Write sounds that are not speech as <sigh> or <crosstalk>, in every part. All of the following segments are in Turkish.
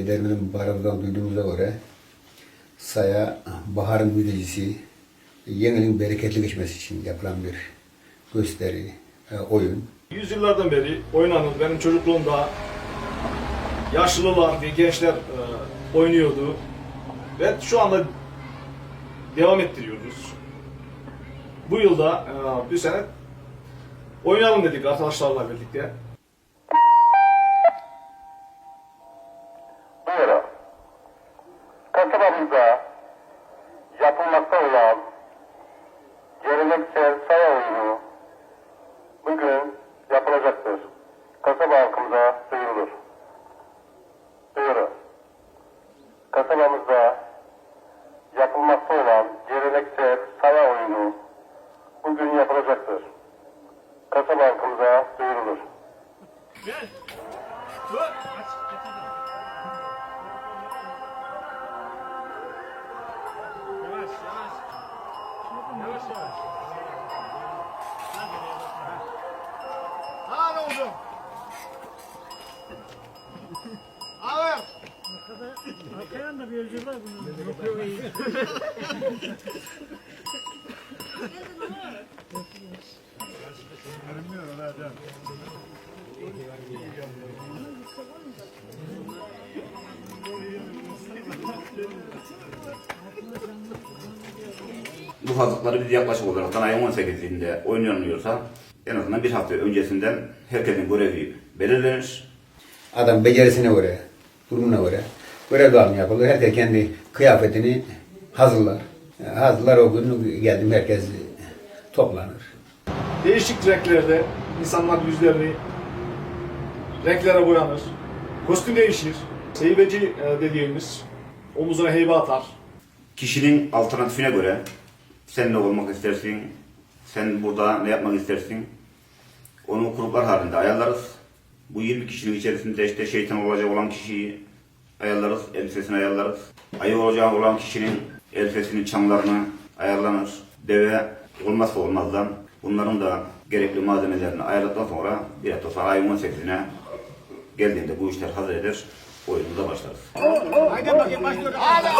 Pederimizin baharından duyduğumuza göre saya baharın müjdecisi yenilin bereketli geçmesi için yapılan bir gösteri, e, oyun. Yüzyıllardan beri oynanır. Benim çocukluğumda yaşlılar diye gençler e, oynuyordu. Ve şu anda devam ettiriyoruz. Bu yılda e, bir sene oynayalım dedik arkadaşlarla birlikte. Bu hazırlıkları biz yaklaşık olarak ayın 18'inde oynanıyorsa en azından bir hafta öncesinden herkesin görevi belirlenir. Adam becerisine göre, durumuna göre görev dağılımı yapılır. Herkes kendi kıyafetini hazırlar. Hazırlar o gün geldim herkes toplanır. Değişik renklerde insanlar yüzlerini renklere boyanır. Kostüm değişir. Heybeci e, dediğimiz omuzuna heybe atar. Kişinin alternatifine göre sen ne olmak istersin, sen burada ne yapmak istersin onu gruplar halinde ayarlarız. Bu 20 kişinin içerisinde işte şeytan olacak olan kişiyi ayarlarız, elbisesini ayarlarız. Ayı olacak olan kişinin elbisesinin çamlarını ayarlanır. Deve olmazsa olmazdan bunların da gerekli malzemelerini ayarladıktan sonra bir hafta sonra ayın 18'ine geldiğinde bu işler hazır eder, oyunumuza başlarız. Karı!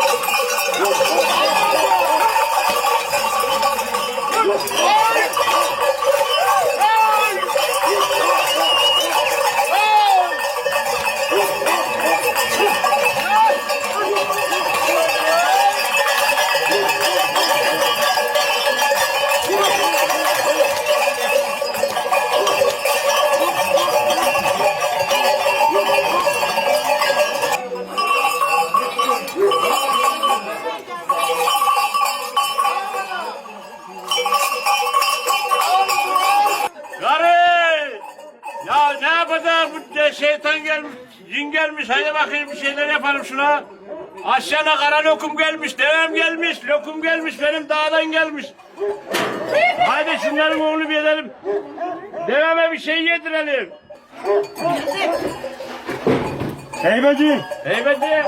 Aşağıda kara lokum gelmiş, devem gelmiş, lokum gelmiş, benim dağdan gelmiş. Haydi şunların oğlu bir edelim. Deveme bir şey yedirelim. Heybeci! Heybeci.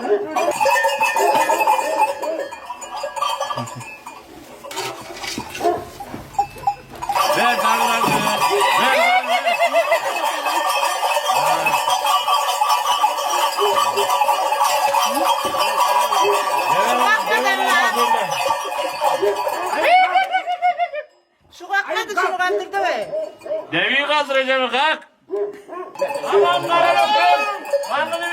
Devi kaldıracağım kalk. Aman kara lokum. Karnını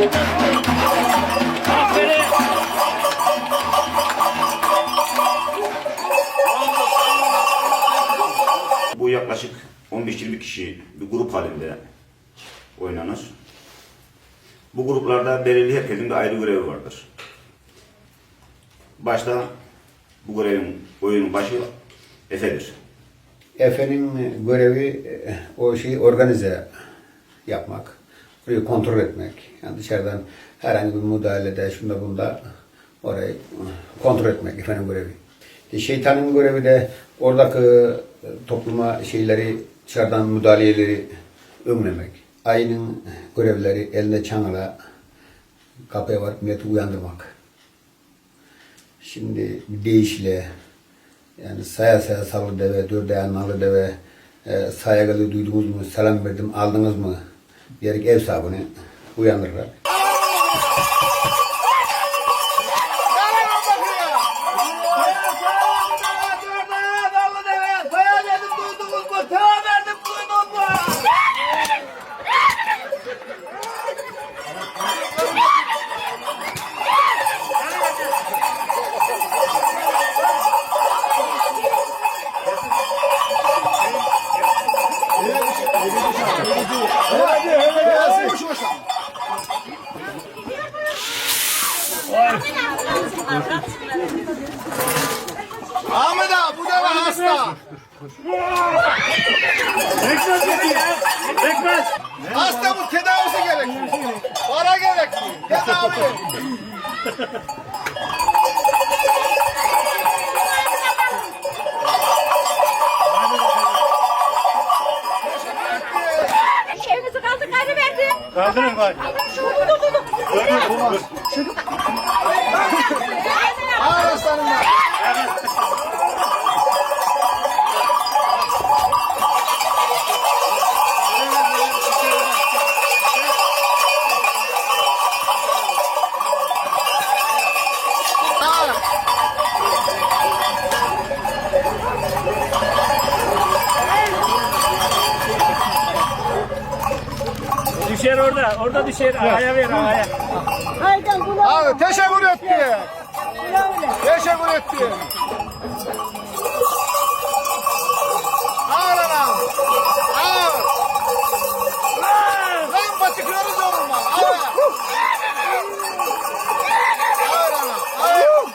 Bu yaklaşık 15-20 kişi bir grup halinde oynanır. Bu gruplarda belirli herkesin bir ayrı görevi vardır. Başta Bu görevin oyunun başı Efe'dir. Efe'nin görevi e, o şeyi organize yapmak, kontrol etmek. Yani dışarıdan herhangi bir müdahalede, şunda bunda orayı kontrol etmek Efe'nin görevi. E, Şeytanın görevi de oradaki e, topluma şeyleri, dışarıdan müdahaleleri önlemek. Ayının görevleri elinde çanla kapıya varıp milleti uyandırmak. Şimdi bir deyişle yani saya saya salı deve, dört ayağın deve, e, sayagalı duydunuz mu, selam verdim, aldınız mı diyerek ev sahibini uyandırırlar. Kaldırın bak. Dur dur dur. Ağır aslanım var. Düşer orada. Orada düşer. Aya ver aya. Abi teşekkür etti. Teşekkür etti. Ağır anam. Ağır. Lan patikleri zoruma. Ağır. Ağır anam. Ağır.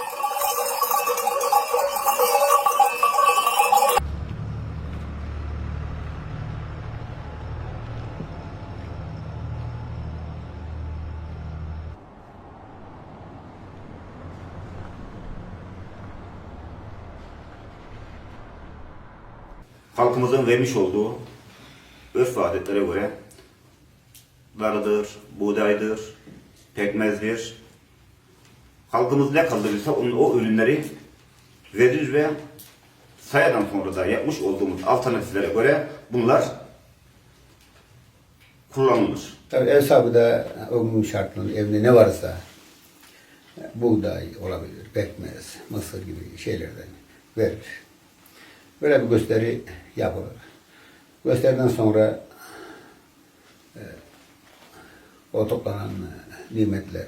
Halkımızın vermiş olduğu örf ve adetlere göre darıdır, buğdaydır, pekmezdir. Halkımız ne kaldırırsa onun o ürünleri verir ve sayadan sonra da yapmış olduğumuz alternatiflere göre bunlar kullanılır. Tabii ev sahibi de o gün şartlarında evde ne varsa buğday olabilir, pekmez, mısır gibi şeylerden verir. Böyle bir gösteri yapılır. Gösteriden sonra e, o toplanan e, nimetler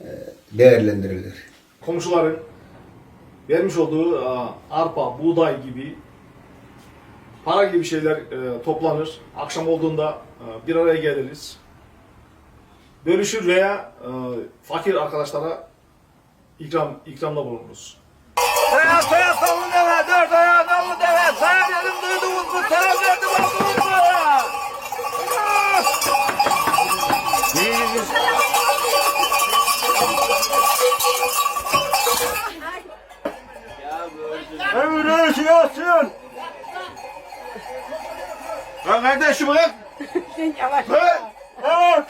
e, değerlendirilir. komşuların vermiş olduğu e, arpa, buğday gibi para gibi şeyler e, toplanır. Akşam olduğunda e, bir araya geliriz. Bölüşür veya e, fakir arkadaşlara ikram ikramda bulunuruz. Saya saya Selam verdim mı? Ömrü yaşıyorsun. Lan kardeşim lan. Yavaş. Evet.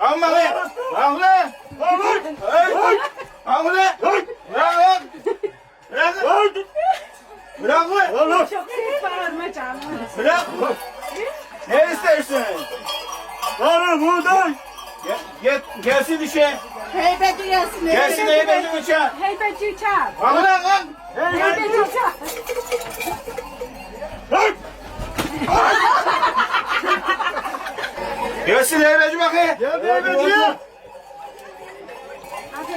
Amma lan. Lan lan. Hey. Amma lan. Bırak lan. Bırak lan. Bırak lan. Çok ses bağırma canım. Bırak. Ne istersin? Sarı buğday. Gel, gel, gelsin işe. Heybeti gelsin. Gelsin heybeti uçağı. Heybeti çağır. Amma lan lan. Heybeti çağır. Gelsin heybeci bakayım. Gel heybeci.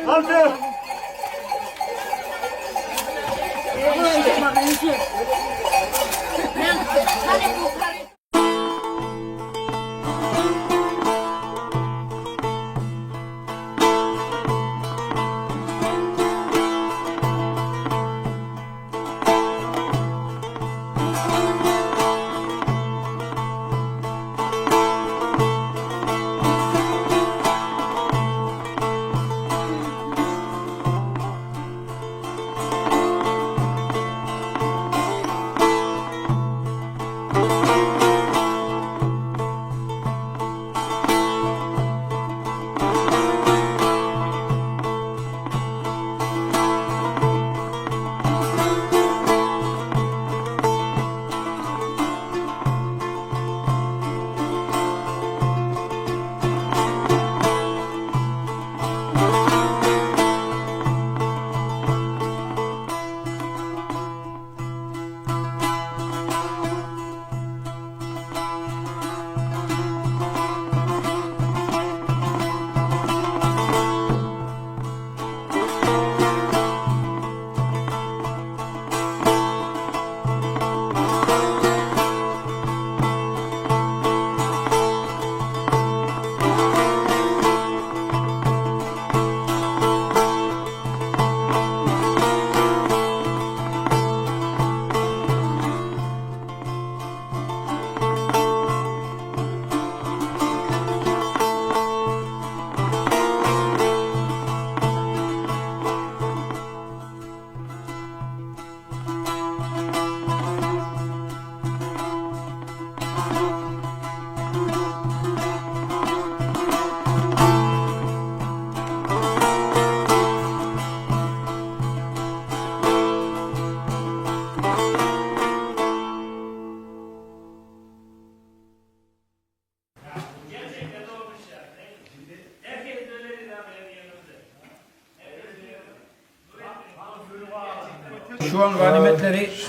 Hadi. Hadi. Şu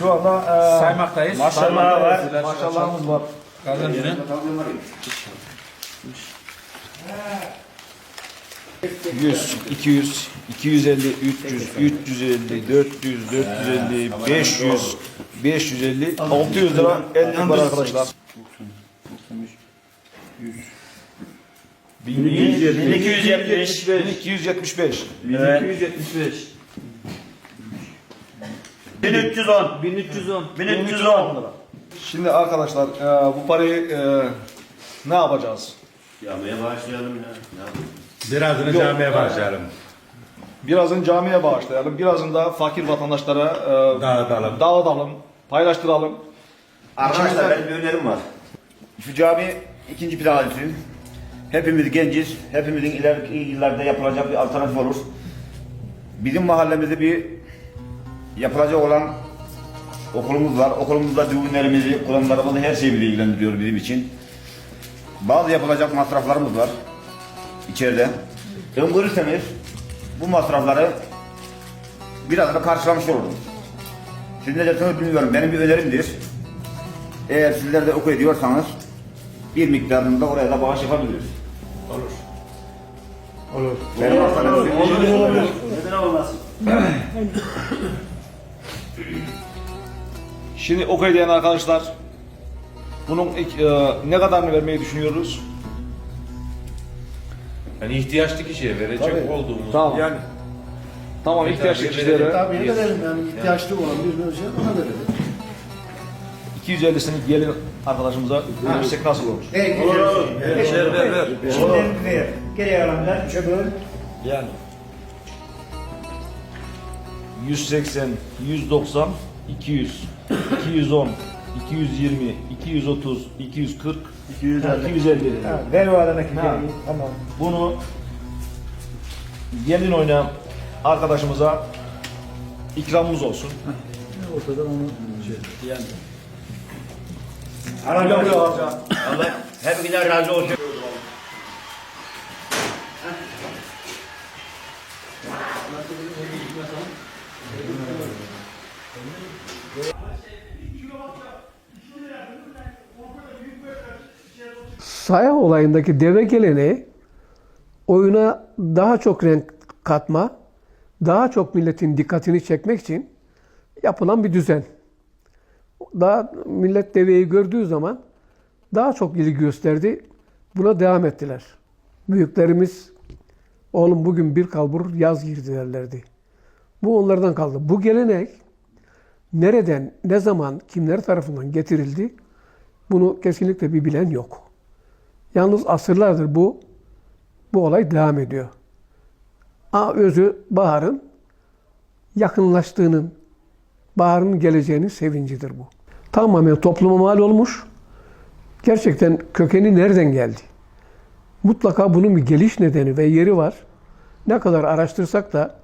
Şu anda e, saymaktayız. maşallah var. Maşallahımız var. Kazancını. 100, 200, 250, 300, 350, 400, 450, 500, 550, 600 lira 50 var arkadaşlar. 1275. 1275. 1275. 1310. 1310. 1310. Şimdi arkadaşlar e, bu parayı e, ne yapacağız? Camiye başlayalım ya. Birazını camiye başlayalım. Birazını camiye bağışlayalım, birazını da fakir vatandaşlara e, Dağıtalım. dağıtalım, paylaştıralım. Arkadaşlar benim bir önerim var. Şu cami ikinci plan edilsin. Hepimiz genciz. Hepimizin ileriki yıllarda yapılacak bir alternatif olur. Bizim mahallemizde bir yapılacak olan okulumuz var. Okulumuzda düğünlerimizi, kuramlarımızı her şeyi ilgilendiriyor bizim için. Bazı yapılacak masraflarımız var içeride. Öngörürseniz bu masrafları biraz da karşılamış oluruz. Siz ne dersiniz bilmiyorum. Benim bir önerimdir. Eğer sizler de oku ediyorsanız bir miktarını da oraya da bağış yapabiliriz. Olur. Olur. Benim hastanemizin olur. Neden olmaz? <clears throat> <clears throat> <clears throat> Şimdi okey diyen arkadaşlar bunun ilk, e, ne kadarını vermeyi düşünüyoruz? Yani ihtiyaçlı kişiye verecek olduğumuz. Tamam. Yani tamam ihtiyaçlı kişilere Tabii verelim yani ihtiyaçlı olan bir ölçü ona verelim. 250'sini gelin arkadaşımıza verirsek nasıl olur? Olur olur. Ver ver ver. Şimdi ver. Geriye kalanlar çöpe Yani 180, 190, 200, 210, 220, 230, 240, 250. Ver o adamdaki Ha. Tamam. Bunu gelin oynayan arkadaşımıza ikramımız olsun. Ortadan onu şey. Allah hepinizden razı olsun. Saya olayındaki deve geleneği oyuna daha çok renk katma, daha çok milletin dikkatini çekmek için yapılan bir düzen. Daha millet deveyi gördüğü zaman daha çok ilgi gösterdi. Buna devam ettiler. Büyüklerimiz oğlum bugün bir kalbur yaz girdi derlerdi. Bu onlardan kaldı. Bu gelenek nereden, ne zaman, kimler tarafından getirildi bunu kesinlikle bir bilen yok. Yalnız asırlardır bu bu olay devam ediyor. A özü baharın yakınlaştığının, baharın geleceğinin sevincidir bu. Tamamen topluma mal olmuş. Gerçekten kökeni nereden geldi? Mutlaka bunun bir geliş nedeni ve yeri var. Ne kadar araştırsak da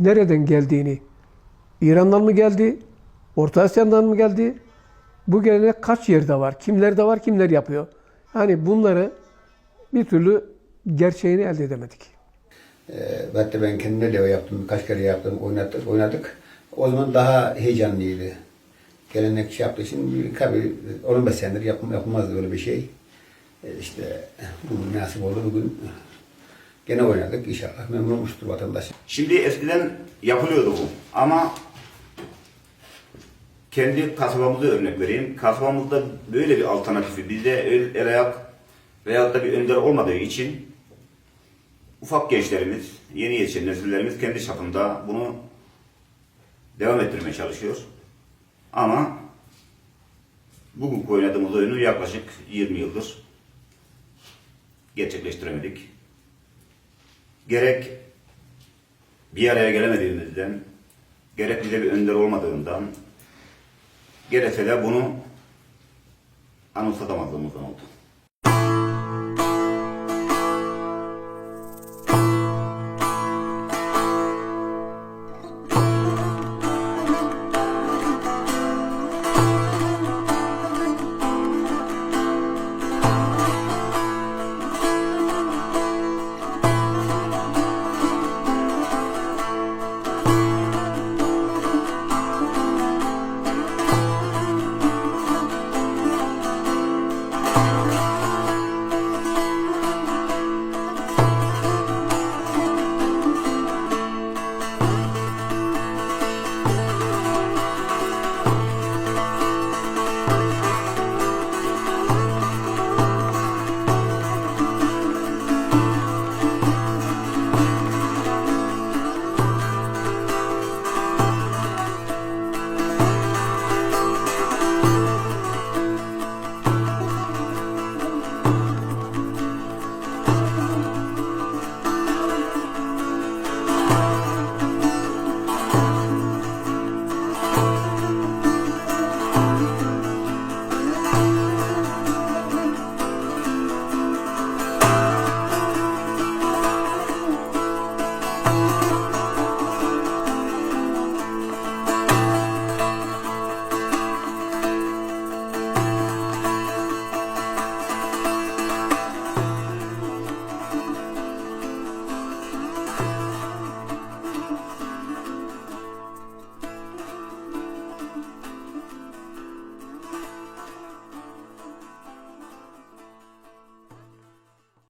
nereden geldiğini, İran'dan mı geldi, Orta Asya'dan mı geldi, bu gelenek kaç yerde var, kimlerde var, kimler yapıyor? Yani bunları bir türlü gerçeğini elde edemedik. Ee, hatta ben kendim de yaptım. Birkaç kere yaptım. Oynadık. oynadık. O zaman daha heyecanlıydı. Gelenekçi yaptığı için bir- tabii 15 senedir yapım, yapılmazdı öyle bir şey. Ee, işte bu nasip oldu bugün. Gene oynadık inşallah. Memnun olmuştur vatandaş. Şimdi eskiden yapılıyordu bu ama kendi kasabamızda örnek vereyim. Kasabamızda böyle bir alternatifi bizde el, el ayak veyahut da bir önder olmadığı için ufak gençlerimiz, yeni yetişen nesillerimiz kendi çapında bunu devam ettirmeye çalışıyor. Ama bugün oynadığımız oyunu yaklaşık 20 yıldır gerçekleştiremedik. Gerek bir araya gelemediğimizden, gerek bize bir önder olmadığından, Gerekse bunu anımsatamadığımızdan oldu.